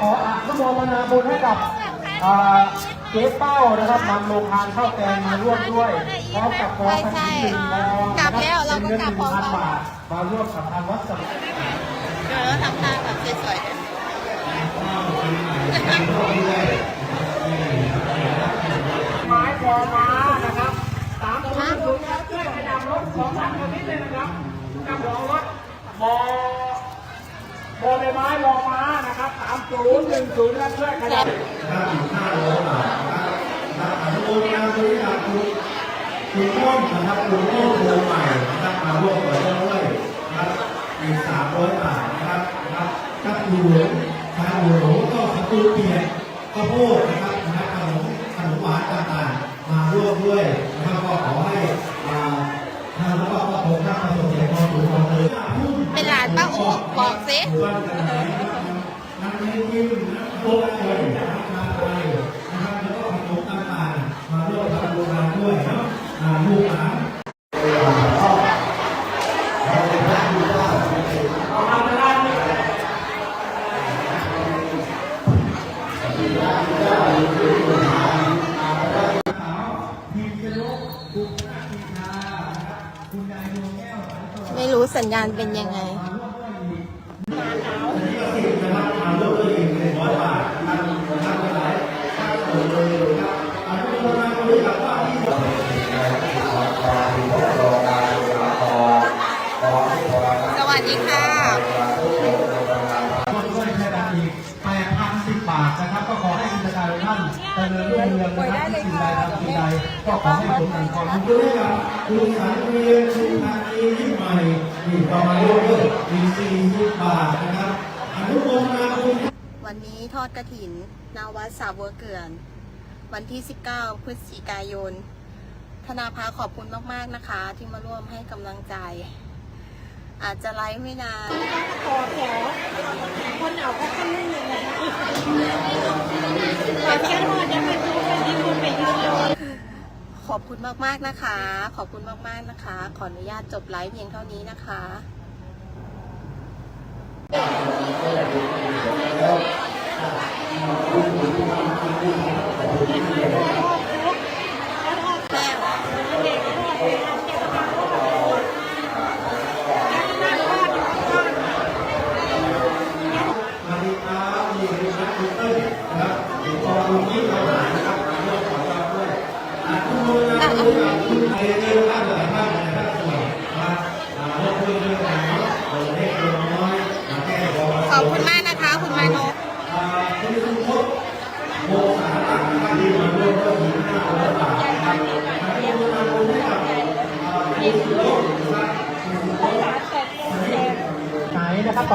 ขออนุโมทนาบุญให้กับอ่าเจ๊เป้านะครับนำโรงทานข้าวแกงมาร่วมด้วยพร้อมกับกองทัพที่หนึ่งมองกลับแล้วเราก็กลับพร้อมพันกันบาทมาร่วมกับทางวัดสมุทรเดี๋ยวเราทำท่าแบบสวยๆไม้พอมานะครับสามตัวสูงแล้วช่วยขยับรถของท่านคนนี้เลยนะครับขยับรองรถมอโบ ใบไม้มอม้านะครับสามศูนย์หนึ่งศูนย์แล้วช่วยขยับถ้าอีกห้าร้อยบาทนะครับถ้าอนุโมทนาบริจาคคุณคุณต้นนะครับคุณต้นโทรใหม่นะครับมาร่วมเปิดด้วยนะครับอีกสามร้อยบาทนะครับนะครับถ้าคุณหลวงชาหลวงก็สตูเปียกข้าวโพดนะครับ บอกสิวันไหนนะครับนักเล่นยิ้มนะโบกเลยนะครับมาไปนะครับแล้วก็ขนมต่างๆมาร่วมทำโรงงานด้วยเนาะลูกหลานไม่รู้สัญญาณเป็นยังไง ดีค่ะคนด้วยแค่นั้นอีก8,010บบาทนะครับ ก็ขอให้กิจการท่านเจริญรุ่งเรืองนะครับที่สิ่งใดทำสิ่งใดก็ขอให้สมดังความมุ่งด้วยกับคุณสังเวียนคุณทานียิ่ใหม่นี่ก็มาร่วมด้วยมี40บบาทนะครับอนุโมทนาคุณวันนี้ทอดกระถินนาวัดสาบัวเกลือน วันที่ 19 พฤศจิกายนธนาภาขอบคุณมาก ๆ นะคะ ที่มาร่วมให้กำลังใจ อาจจะไลฟ์ไม่นานขอแถวคนเอาก็ขั้นนิดนึงนะคะขอแค่พอจะไปดูกันที่คุณไปยืนรอขอบคุณมากๆนะคะ ขอบคุณมากๆนะคะ ขออนุญาตจบไลฟ์เพียงเท่านี้นะคะแ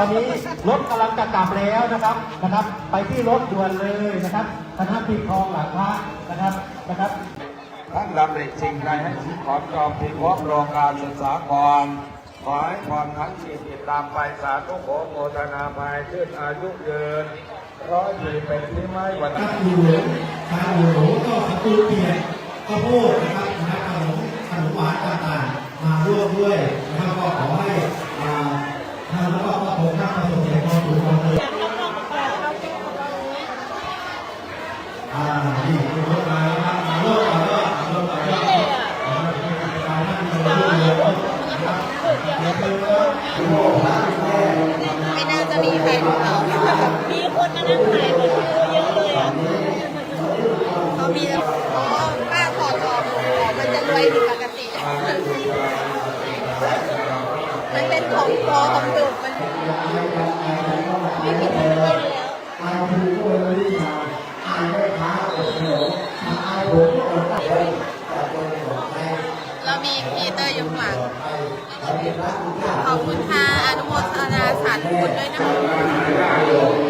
อนนี้รถกำลังจะกลับแล้วนะครับนะครับ ไปที่รถด่วนเลยนะครับคณะปีคลองหลังพระนะครับนะครับท่านดำริสิ่งใดให้สิ่งขอนจอมพิภพโรงการศึกษากรขอให้ความทั้งชีวิตตามไปสาธุโขโมทนาภายขึ้นอายุยืนร้อยปีเป็นที่ไม้วันถ้าคุณหลวงชาหลวงก็สตูเปียกข้าวโพดนะครับนะครับขนมขนมหวานต่างๆมาร่วมด้วยนะครับก็ขอให้อ่าทางแล้วก็พระองค์ท่านประสบแต่ความสุขความเจริญอ่านี่คุณรถมาแล้วครับมาร่วมกันก็มาร่วมกันก็การท่านมีร่วมเรือนะครับเดี๋ยวคือว่าคุณพ่อพระคุณแม่ ไม่น่าจะมีใครดูเรา มี คนมานั่งถ่ายแบบเยอะเลยอะเขามีอ๋อป้าถอดออกของมันจะรวยผิดปกติ มันเป็นของปลอของดุมันไม่มีที่รวยแล้วอายครูก็ไม่ได้ทำอามีพีเตอร์อยู่ข้างหลังไปเราขอบคุณค่ะอนุโมทนาสาธุบุญด้วยนะคะ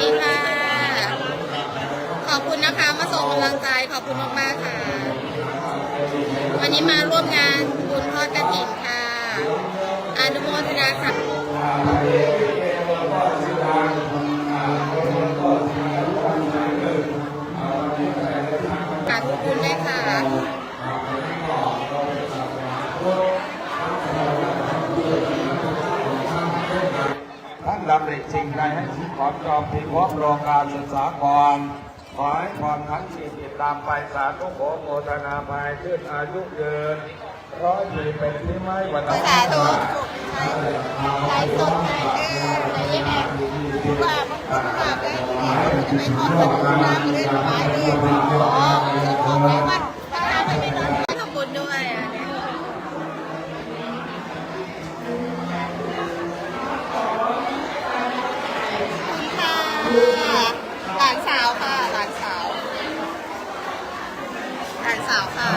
ดีค่ะ ขอบคุณนะคะมาส่งกำลังใจขอบคุณมากๆค่ะ วันนี้มาร่วมงานบุญทอดกระถิ่นค่ะอนุโมทนาค่ะ ดำริสิ่งใดให้สิ่งของจอมพิภพรองการศึกษาก่อนขอให้พรทั้งชีวิตตามไปสาธุโขโมทนาภายขึ้นอายุยืนร้อยปีเป็นที่ไม้วันภาษาตัวไลฟ์สดไงเออไอ้แม่ผู้ว่ามันผู้ว่าได้ที่นี่จะไปทอดกระถิ่นน้ำเล่นไม้เล่นอ๋อจะบอกไว้ว่า สาวค่ะ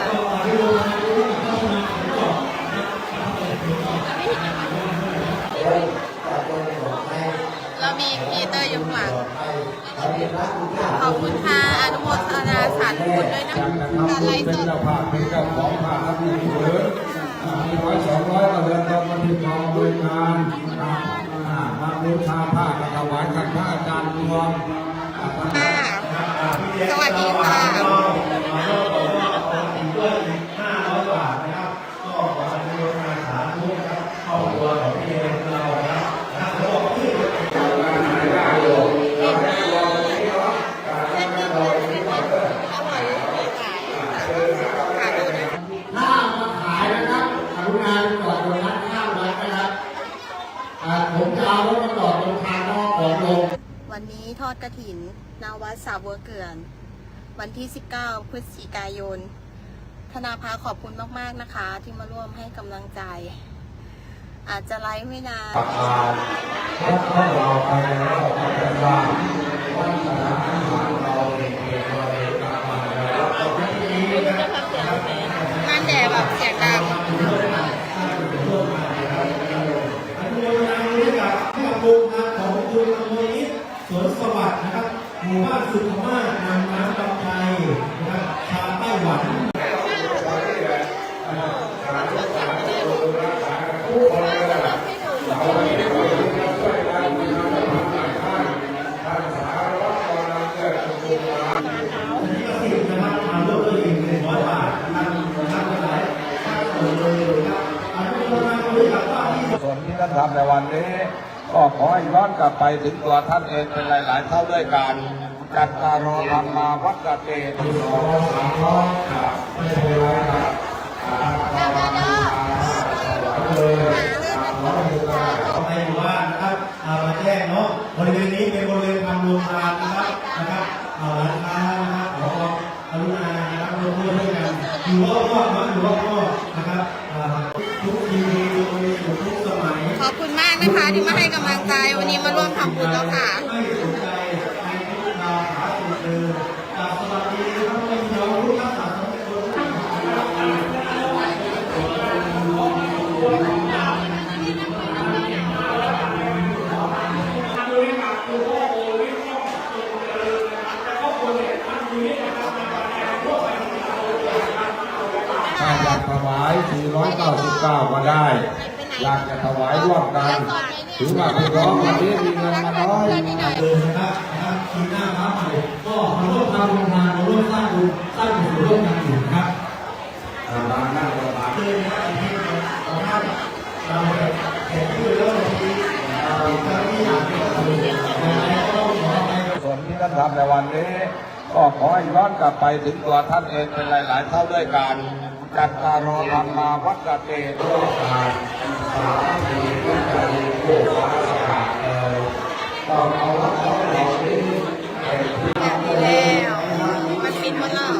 เรามีพีเตอร์อยู่ข้างหลังขอบคุณค่ะอนุโมทนาสาธุบุญด้วยนะจากนั้นการไลฟ์เป็นสดเจ้าภาพเป็นเจ้าของภาพรับเงินเดือนมีร้อยสองร้อยก็เดินตรงมาที่กองบริการมาบูชาผ้ากถวายขันพระอาจารย์รวมค่ะสวัสดีค่ะ ด้วยห้าร้อยบาทนะครับ ก็ขออนุโมทนาสาธุนะครับครอบครัวของพี่เอเรานะครับนะครับแล้วก็ที่ ถ้ามาขายนะครับกรุณาไปจอดตรงนั้นข้ามวัดนะครับอ่าผมจะเอารถมาจอดตรงทางนอกของโรง วันนี้ทอดกระถินนาวัดสาบัวเกือน วันที่ 19 พฤศจิกายน ธนาภาขอบคุณมาก ๆ นะคะ ที่มาร่วมให้กำลังใจ อาจจะไลฟ์ไม่นาน ประการถ้าเข้าเราไปแล้วก็จะว่าวัฒนธรรมเราเองเองเราเองกลับมาแล้วก็ไม่มีนะ นั่นแดดแบบเสียงดัง อนุโมทนาด้วยกับที่อาบุญนะของคุณอมยิตสวนสวัสดิ์นะครับ หมู่บ้านสุขมากนำน้ำกำไทยนะครับชาวไต้หวัน อันนี้ก็สิบนะครับมาร่วมด้วยอีกหนึ่งร้อยบาทนะครับท่านทั้งหลายท่านส่งเลยนะครับอนุโมทนาด้วยกับว่าที่ ส่วนที่ท่านทำในี้ก็ขอให้ย้อนกลับไปถึงตัวท่านเองเป็นหลาย ๆ เท่าด้วยกันจัตตารอธรรมาวัดกเตตุโสสามร้อยครับไม่ใช่ร้อยครับเลยขอให้อยู่บ้านนะครับอ่ามาแจ้งเนาะบริเวณนี้เป็นบริเวณทำโรงทานนะครับนะครับอ่าร้านค้านะครับขอกรุณานะครับร่วมด้วยกันอยู่รอบๆนะอยู่รอบๆนะครับทุกทีอยู่ทุกสมัย ขอบคุณ มากนะคะที่มาให้กำลังใจวันนี้มาร่วมทำบุญแล้วค่ะถ้าอยากถวาย499ก็ได้ากจะถวายร่วมกันถือว่าพี่น้องวันนี้มีเงินมาน้อยเดินนะครับนะครับทีหน้าพระใหม่ก็มาร่วมทำโรงทานมาร่วมสร้างบุญสร้างบุญร่วมกันอยู่นะครับอ่ามานั่งสมาธิเลยนะครับที่ของท่านเราเห็นชื่อแล้วบางทีเราเจ้าหน้าที่อาจจะต้องดูอะไรก็ต้องขอไปส่วนที่ท่านทำในวันนี้ ก็ขอให้ย้อนกลับไปถึงตัวท่านเองเป็นหลาย ๆ เท่าด้วยกันจัตตารอธรรมาวัดกเตโตุการสามีวิจารณ์ผู้วาสนาเอ่ยต้องเอาวัดของเรานี้เป็นที่แบบนี้แล้วมันปิดหมดแล้ว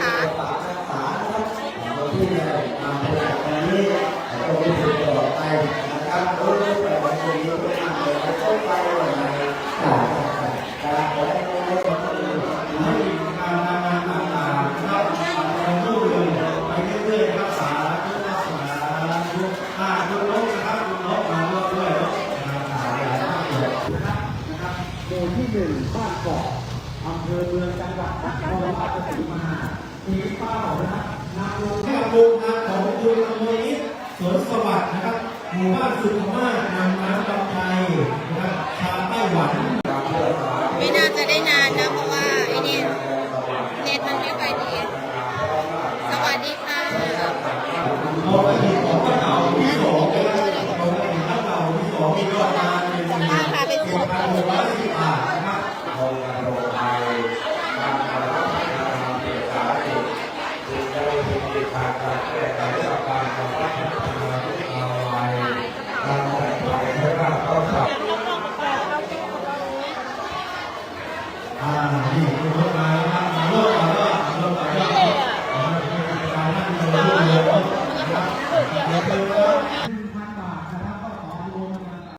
ค่ะ ให้การงานต่างๆนะครับเอาลูกเลยไปเรื่อยๆครับสาธุสาธุอ่าคุณนกนะครับคุณนกมาร่วมด้วยเนาะนะครับหลายๆท่านเลย หมู่ที่หนึ่งบ้านเกาะอำเภอเมืองจังหวัดนครราชสีมามีเป้านะครับนำลงให้กับบุญนะของคุณอมยิตสวนสวัสดิ์นะครับหมู่บ้านสุขมากนำน้ำตำไทยนะครับชาวไต้หวัน ไม่น่าจะได้นานนะเพราะ